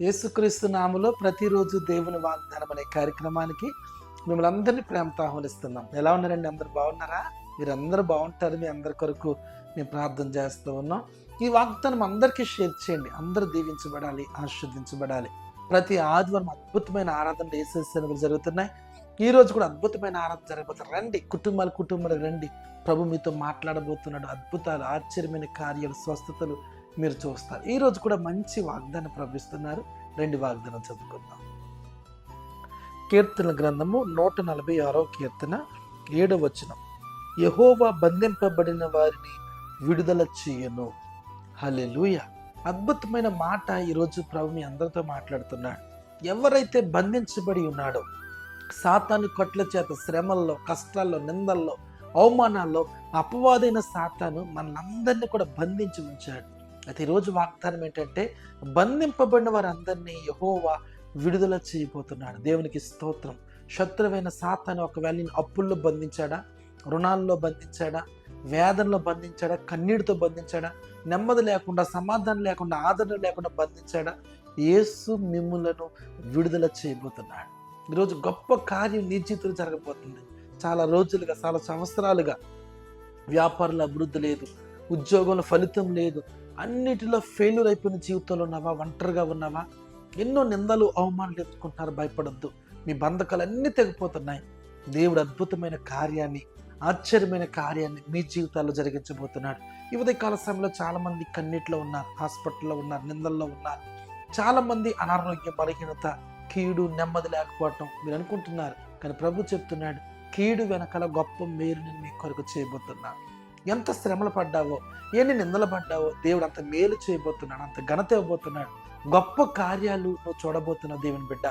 యేసుక్రీస్తు నామలో ప్రతిరోజు దేవుని వాగ్దానం అనే కార్యక్రమానికి మిమ్మల్ని అందరినీ ప్రేమతో ఆహ్వానిస్తున్నాం. ఎలా ఉన్నారండి? అందరు బాగున్నారా? మీరందరూ బాగుంటారు మీ అందరి కొరకు మేము ప్రార్థన చేస్తూ ఉన్నాం. ఈ వాగ్దానం అందరికీ షేర్ చేయండి. అందరూ దీవించబడాలి ఆస్వాదించబడాలి ప్రతి ఆదివారం అద్భుతమైన ఆరాధన వేసేసినవి జరుగుతున్నాయి. ఈ రోజు కూడా అద్భుతమైన ఆరాధన జరగబోతుంది. రండి కుటుంబాలు కుటుంబాలు రండి. ప్రభు మీతో మాట్లాడబోతున్నాడు. అద్భుతాలు ఆశ్చర్యమైన కార్యాలు స్వస్థతలు మీరు చూస్తారు. ఈరోజు కూడా మంచి వాగ్దానం ప్రవహిస్తున్నారు. రెండు వాగ్దానం చదువుకుందాం. కీర్తన గ్రంథము నూట నలభై ఆరో కీర్తన ఏడవ వచనం. యహోవా బంధింపబడిన వారిని విడుదల చేయను. హలెలుయ అద్భుతమైన మాట ఈరోజు ప్రభు మీ అందరితో మాట్లాడుతున్నాడు. ఎవరైతే బంధించబడి ఉన్నాడో సాతాను కొట్ల చేత శ్రమల్లో కష్టాల్లో నిందల్లో అవమానాల్లో అపవాదైన సాతాను మనందరినీ కూడా బంధించి ఉంచాడు. అయితే ఈరోజు వాగ్దానం ఏంటంటే బంధింపబడిన వారందరినీ యహోవా విడుదల చేయబోతున్నాడు. దేవునికి స్తోత్రం. శత్రువైన సాతాను ఒకవేళ నేను అప్పుల్లో బంధించాడా? రుణాల్లో బంధించాడా? వేదనలో బంధించాడా? కన్నీటితో బంధించాడా? నెమ్మది లేకుండా సమాధానం లేకుండా ఆదరణ లేకుండా బంధించాడా? యేసు మిమ్ములను విడుదల చేయబోతున్నాడు. ఈరోజు గొప్ప కార్యం నీ జీవితంలో జరగబోతుంది. చాలా రోజులుగా చాలా సంవత్సరాలుగా వ్యాపారంలో అభివృద్ధి లేదు. ఉద్యోగంలో ఫలితం లేదు. అన్నిటిలో ఫెయిల్యూర్ అయిపోయిన జీవితంలో ఉన్నావా? ఒంటరిగా ఉన్నావా? ఎన్నో నిందలు అవమానాలు ఎత్తుకుంటున్నారు. భయపడొద్దు. మీ బంధకాలు అన్నీ తెగిపోతున్నాయి. దేవుడు అద్భుతమైన కార్యాన్ని ఆశ్చర్యమైన కార్యాన్ని మీ జీవితాల్లో జరిగించబోతున్నాడు. ఈ ఉదయకాల సమయంలో చాలామంది కన్నీటిలో ఉన్నారు హాస్పిటల్లో ఉన్నారు నిందల్లో ఉన్నారు. చాలామంది అనారోగ్య బలహీనత కీడు నెమ్మది లేకపోవటం మీరు అనుకుంటున్నారు. కానీ ప్రభు చెప్తున్నాడు కీడు వెనకాల గొప్ప మేలు నేను మీ కొరకు చేయబోతున్నాను ఎంత శ్రమలు పడ్డావో ఎన్ని నిందలు పడ్డావో దేవుడు అంత మేలు చేయబోతున్నాడు అంత ఘనత ఇవ్వబోతున్నాడు. గొప్ప కార్యాలు నువ్వు చూడబోతున్నావు దేవుని బిడ్డ.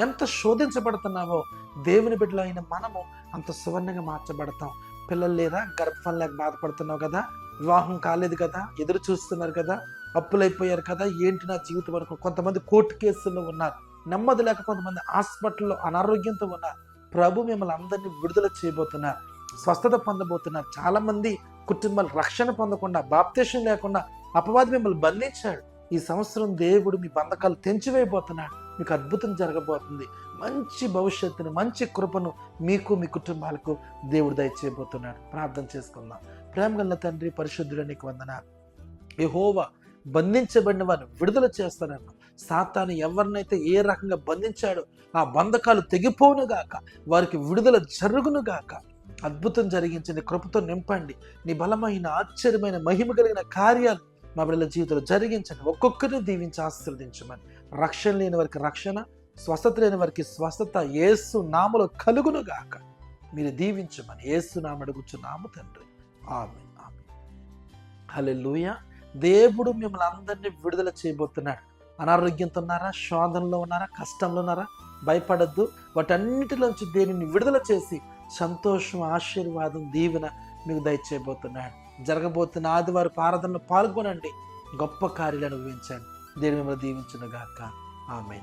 ఎంత శోధించబడుతున్నావో దేవుని బిడ్డలో అయిన మనము అంత సువర్ణంగా మార్చబడతాం. పిల్లలు లేదా గర్భం లేక బాధపడుతున్నావు కదా? వివాహం కాలేదు కదా? ఎదురు చూస్తున్నారు కదా? అప్పులైపోయారు కదా? ఏంటి నా జీవితం వరకు కొంతమంది కోర్టు కేసుల్లో ఉన్నారు. నెమ్మది లేక కొంతమంది హాస్పిటల్లో అనారోగ్యంతో ఉన్నారు. ప్రభు మిమ్మల్ని అందరినీ విడుదల చేయబోతున్నారు. స్వస్థత పొందబోతున్నారు. చాలామంది కుటుంబాలు రక్షణ పొందకుండా బాప్తేషం లేకుండా అపవాది మిమ్మల్ని బంధించాడు. ఈ సంవత్సరం దేవుడు మీ బంధకాలు తెంచివేయబోతున్నాడు. మీకు అద్భుతం జరగబోతుంది. మంచి భవిష్యత్తును మంచి కృపను మీకు మీ కుటుంబాలకు దేవుడు దయచేయబోతున్నాడు. ప్రార్థన చేసుకుందాం. ప్రేమ గల తండ్రి పరిశుద్ధుడు నీకు వందన. యెహోవా బంధించబడిన వారిని విడుదల చేస్తానన్న సాతాను ఎవరినైతే ఏ రకంగా బంధించాడో ఆ బంధకాలు తెగిపోవును గాక వారికి విడుదల జరుగును గాక. అద్భుతం జరిగించండి కృపతో నింపండి. నీ బలమైన ఆశ్చర్యమైన మహిమ కలిగిన కార్యాలు మా బిడ్డల జీవితంలో జరిగించండి. ఒక్కొక్కరిని దీవించి ఆశీర్వదించమని. రక్షణ లేని వారికి రక్షణ స్వస్థత లేని వారికి స్వస్థత. ఏసు నామలో కలుగును గాక మీరు దీవించమని ఏసు నామ అడుగుచున్నాము తండ్రి. ఆమె ఆమె హలెలూయ దేవుడు మిమ్మల్ని అందరినీ విడుదల చేయబోతున్నాడు. అనారోగ్యంతో ఉన్నారా? శోధనలో ఉన్నారా? కష్టంలో ఉన్నారా? భయపడద్దు. వాటన్నిటిలోంచి దేనిని విడుదల చేసి సంతోషం ఆశీర్వాదం దీవెన మీకు దయచేయబోతున్నాడు. జరగబోతున్న ఆదివారి ఆరాధనలో పాల్గొనండి. గొప్ప కార్యాలు అనుభవించండి దేని మిమ్మల్ని దీవించిన గాక ఆమె